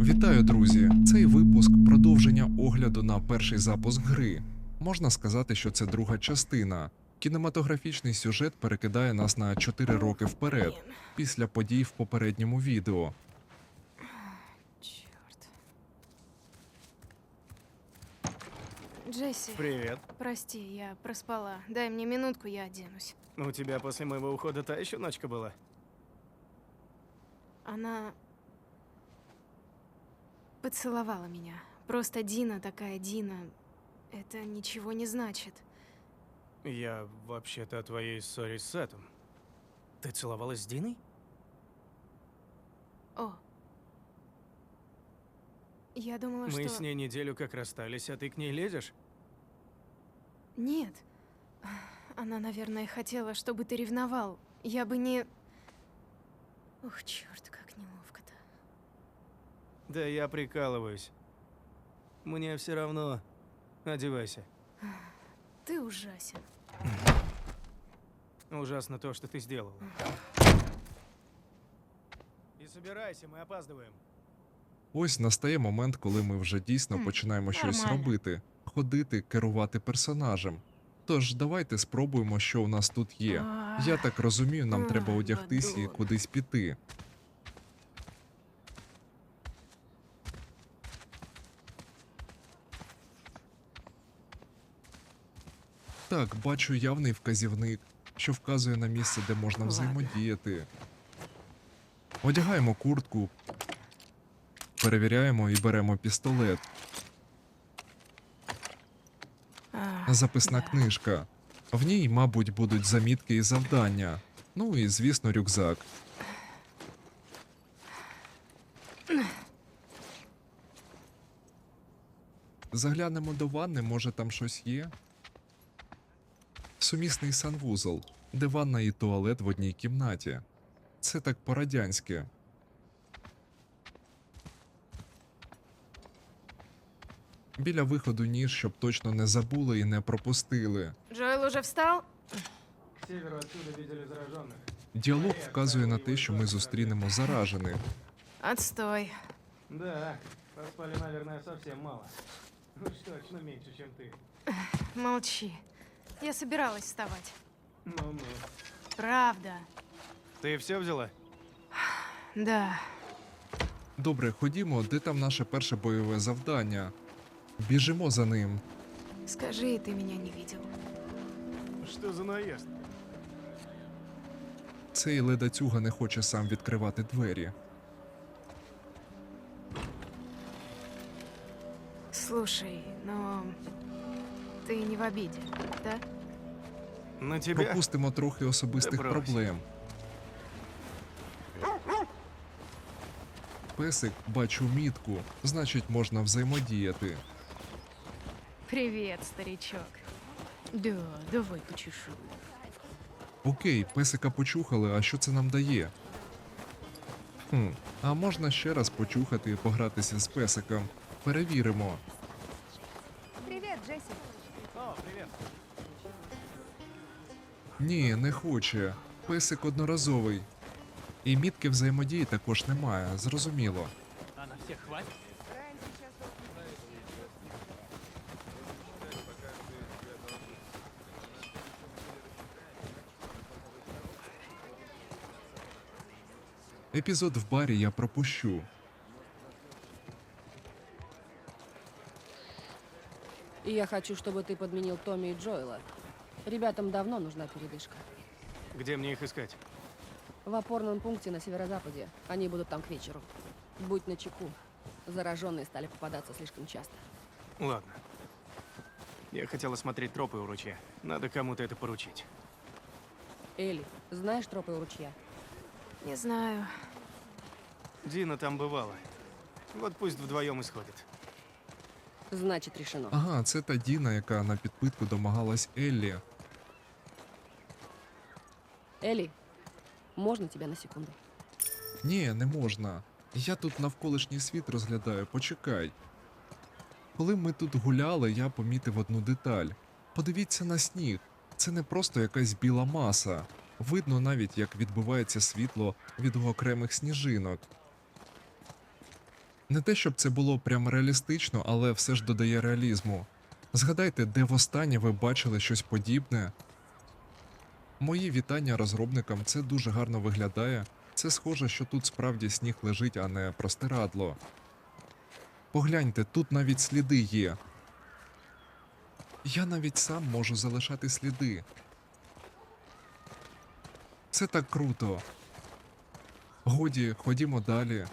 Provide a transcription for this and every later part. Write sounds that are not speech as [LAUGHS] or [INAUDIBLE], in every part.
Вітаю, друзі! Цей випуск продовження огляду на перший запуск гри. Можна сказати, що це друга частина. Кінематографічний сюжет перекидає нас на 4 роки вперед, після подій в попередньому відео. чёрт. Джесси, Привет. прости, я проспала. Дай мне минутку, я оденусь. У тебя после моего ухода та еще ночка была? Она поцеловала меня. Просто Дина такая Дина. Это ничего не значит. Я вообще-то о твоей ссоре с Сетом. Ты целовалась с Диной? О. Я думала, Мы что... с ней неделю как расстались, а ты к ней лезешь? Нет. Она, наверное, хотела, чтобы ты ревновал. Я бы не... Ух, черт, как. Да я прикалываюсь. Мне все равно. Одевайся. Ты ужасен. Ужасно то, что ты сделала. И собирайся, мы опаздываем. Ось настає момент, коли ми вже дійсно Хм, починаємо щось нормально. робити, ходити, керувати персонажем. Тож давайте спробуємо, що у нас тут є. Я так розумію, нам Ах, треба одягтись і бадун. кудись піти. Так, бачу явний вказівник, що вказує на місце, де можна взаємодіяти. Одягаємо куртку, перевіряємо і беремо пістолет. Записна книжка. В ній, мабуть, будуть замітки і завдання. Ну і, звісно, рюкзак. Заглянемо до ванни, може там щось є Сумісний санвузол, де ванна і туалет в одній кімнаті. Це так по-радянськи. Біля виходу ніж, щоб точно не забули і не пропустили. Джоэл уже встал? К северу отсюда видели зараженных. Діалог вказує на те, що ми зустрінемо заражених. Отстой. Да, поспали, наверное, совсем мало. Уж точно меньше, чем ты. Молчи. Я собиралась вставать. Ну-ну. Правда. Ты все взяла? Да. Добре, ходімо, де там наше перше бойове завдання? Біжимо за ним. Скажи, ты меня не видел. Что за наезд? Цей ледацюга не хоче сам відкривати двері. Слушай, но ты не в обиде, да? На тебя? Пропустимо трохи особистих Та брось. проблем. Песик, бачу мітку, значить можна взаємодіяти. Привет, старичок. Да, давай почешу. Окей, песика почухали, а що це нам дає? Хм, а можна ще раз почухати і погратися з песиком. Перевіримо. Ні, не хоче. Песик одноразовий. І мітки взаємодії також немає, зрозуміло. А на всех хватит? Райан сейчас Епізод в барі я пропущу. И я хочу, чтобы ты подменил Томми и Джоэла. Ребятам давно нужна передышка. Где мне их искать? В опорном пункте на северо-западе. Они будут там к вечеру. Будь начеку. Зараженные стали попадаться слишком часто. Ладно. Я хотел осмотреть тропы у ручья. Надо кому-то это поручить. Элли, знаешь тропы у ручья? Не знаю. Дина там бывала. Вот пусть вдвоем и сходит. Значит, решено. Ага, це та Діна, яка на підпитку домагалась Еллі. Элли, можно тебя на секунду? Ні, не можна. Я тут навколишній світ розглядаю, почекай. Коли ми тут гуляли, я помітив одну деталь. Подивіться на сніг. Це не просто якась біла маса. Видно навіть, як відбивається світло від окремих сніжинок. Не те, щоб це було прям реалістично, але все ж додає реалізму. Згадайте, де востаннє ви бачили щось подібне. Мої вітання розробникам, це дуже гарно виглядає. Це схоже, що тут справді сніг лежить, а не простирадло. Погляньте, тут навіть сліди є. Я навіть сам можу залишати сліди. Це так круто. Годі, ходімо далі.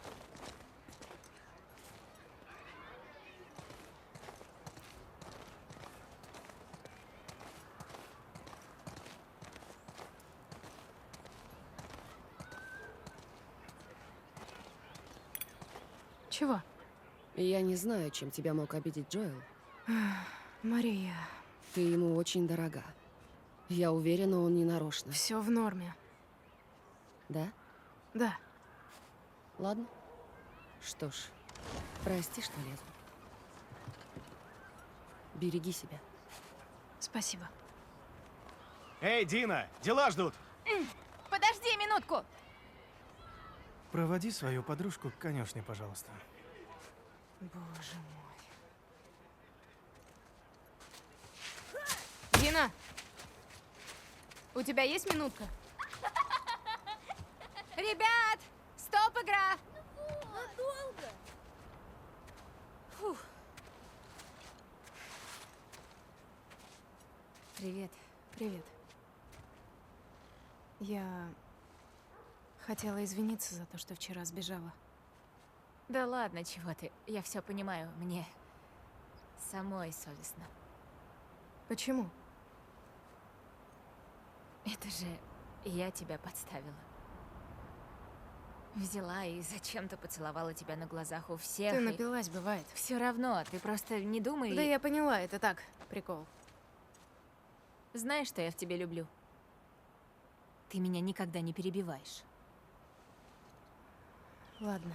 Чего? Я не знаю, чем тебя мог обидеть Джоэл. Мария, Ты ему очень дорога. Я уверена, он не нарочно. все в норме. Да? Да. Ладно. Что ж, прости, что лезу. Береги себя. Спасибо. Эй, Дина, дела ждут. Подожди минутку. Проводи свою подружку к конюшне, пожалуйста. Боже мой. Дина! У тебя есть минутка? Ребят, стоп игра. Привет. Привет. Я хотела извиниться за то, что вчера сбежала. Да ладно, чего ты? Я все понимаю. Мне самой совестно. Почему? Это же я тебя подставила. Взяла и зачем-то поцеловала тебя на глазах у всех. Ты напилась, бывает. Все равно, ты просто не думай. Да я поняла, это так, прикол. Знаешь, что я в тебе люблю? Ты меня никогда не перебиваешь. Ладно,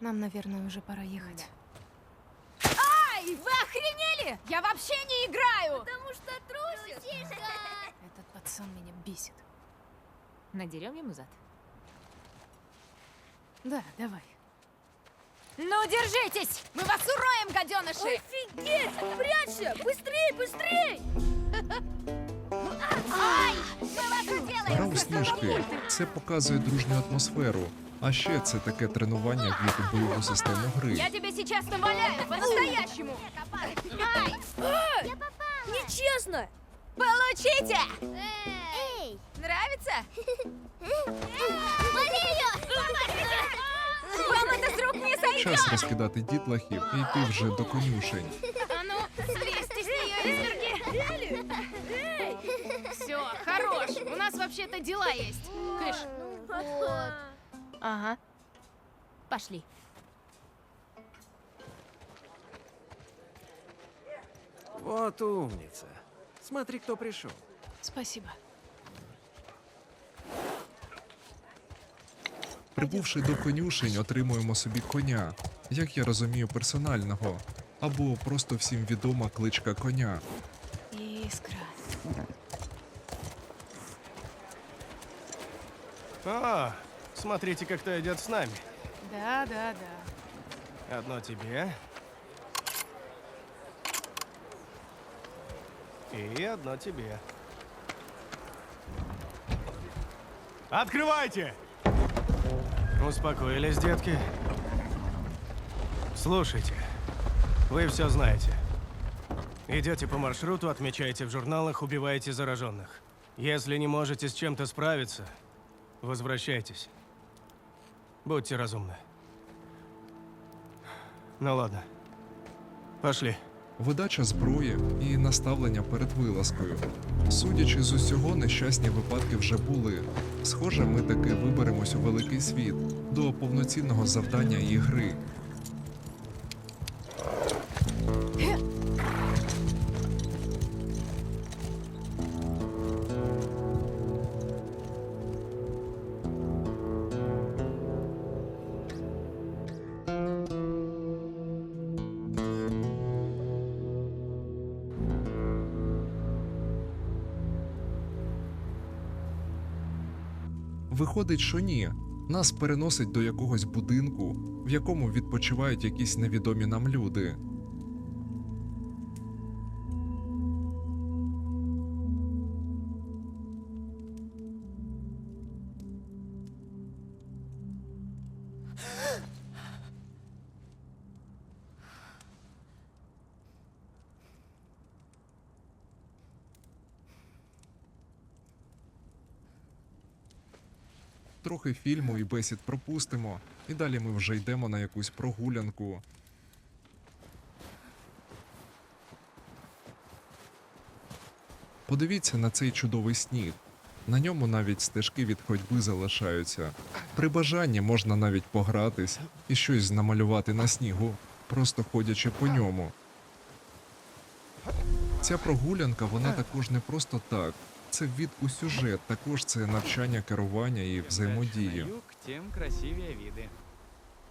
нам, наверное, уже пора ехать. Ай, вы охренели? Я вообще не играю. Потому что трусишь. Этот пацан меня бесит. Надерем ему зад. Да, давай. Ну, держитесь! Мы вас уроем, гаденыши. Офигеть! Прячься! Быстрей, быстрей! [LAUGHS] Ай! Мы вас уделаем! Гра у сніжки. Це показує дружню атмосферу. А ще це таке тренування війти в бойову систему гри. Я тебе сейчас наваляю, по-настоящему! Ай! Нечестно! Получите! Эй! Нравится? Вам это с рук не сойдет! Час розкидати дітлахів і йти вже до конюшень. А ну, слезьте с нее, изверги! Все, хорош. У нас вообще-то дела есть. Кыш. Ага. Пошли. Вот умница. Смотри, кто пришел. Спасибо. Прибувши до конюшень, отримуємо собі коня, як я розумію, персонального, або просто всім відома кличка коня. Искра. А, смотрите, как кто идет с нами. Да, да, да. Одно тебе. И одно тебе. Открывайте! Успокоились, детки? Слушайте, вы все знаете. Идете по маршруту, отмечаете в журналах, убиваете зараженных. Если не можете с чем-то справиться, возвращайтесь. Будьте разумны. Ну ладно. Пошли. Видача зброї і наставлення перед вилазкою. Судячи з усього, нещасні випадки вже були. Схоже, ми таки виберемось у великий світ до повноцінного завдання і гри. Виходить, що ні. Нас переносить до якогось будинку, в якому відпочивають якісь невідомі нам люди. Трохи фільму і бесід пропустимо, і далі ми вже йдемо на якусь прогулянку. Подивіться на цей чудовий сніг. На ньому навіть стежки від ходьби залишаються. При бажанні можна навіть погратись і щось намалювати на снігу, просто ходячи по ньому. Ця прогулянка вона також не просто так. Це ввід у сюжет, також це навчання керування і взаємодії. На юг, тем красивее виды.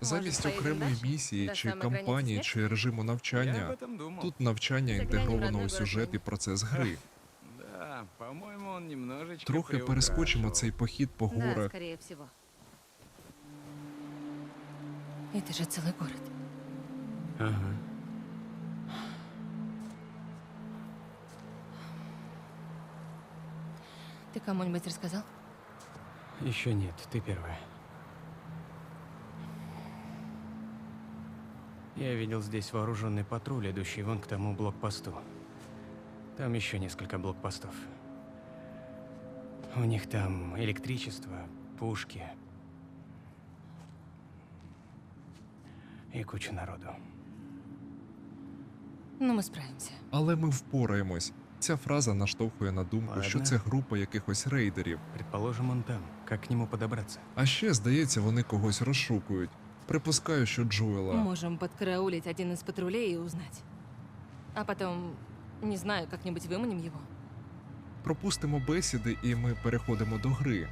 Замість поїдемо окремої дальше? місії До чи самої границі кампанії, світу? чи режиму Я об навчання, этом думал. тут навчання Заглянем в інтегровано родной у сюжет і город. процес гри. Да, по-моему, он немножечко Трохи перескочимо приукрашивал. цей похід по Да, горах. скорее всего. Это же целый город. Ага. Ты кому-нибудь рассказал? Еще нет, ты первая. Я видел здесь вооруженный патруль, идущий вон к тому блокпосту. Там еще несколько блокпостов. У них там электричество, пушки. И куча народу. Ну, мы справимся. Але ми впораємось. Ця фраза наштовхує на думку, що це група якихось рейдерів. Предположим, он там. Как к нему подобраться? А ще, здається, вони когось розшукують. Припускаю, що Джоела. Можем подкараулить один из патрулей и узнать. А потом, не знаю, как-нибудь выманим его. Пропустимо бесіди, і ми переходимо до гри.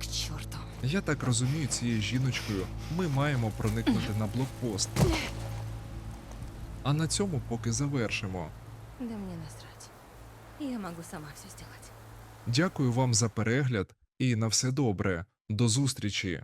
К черту. Я так розумію, цією жіночкою ми маємо проникнути на блокпост. А на цьому поки завершимо. Да мне насрать. Я могу сама все сделать. Дякую вам за перегляд і на все добре. До зустрічі!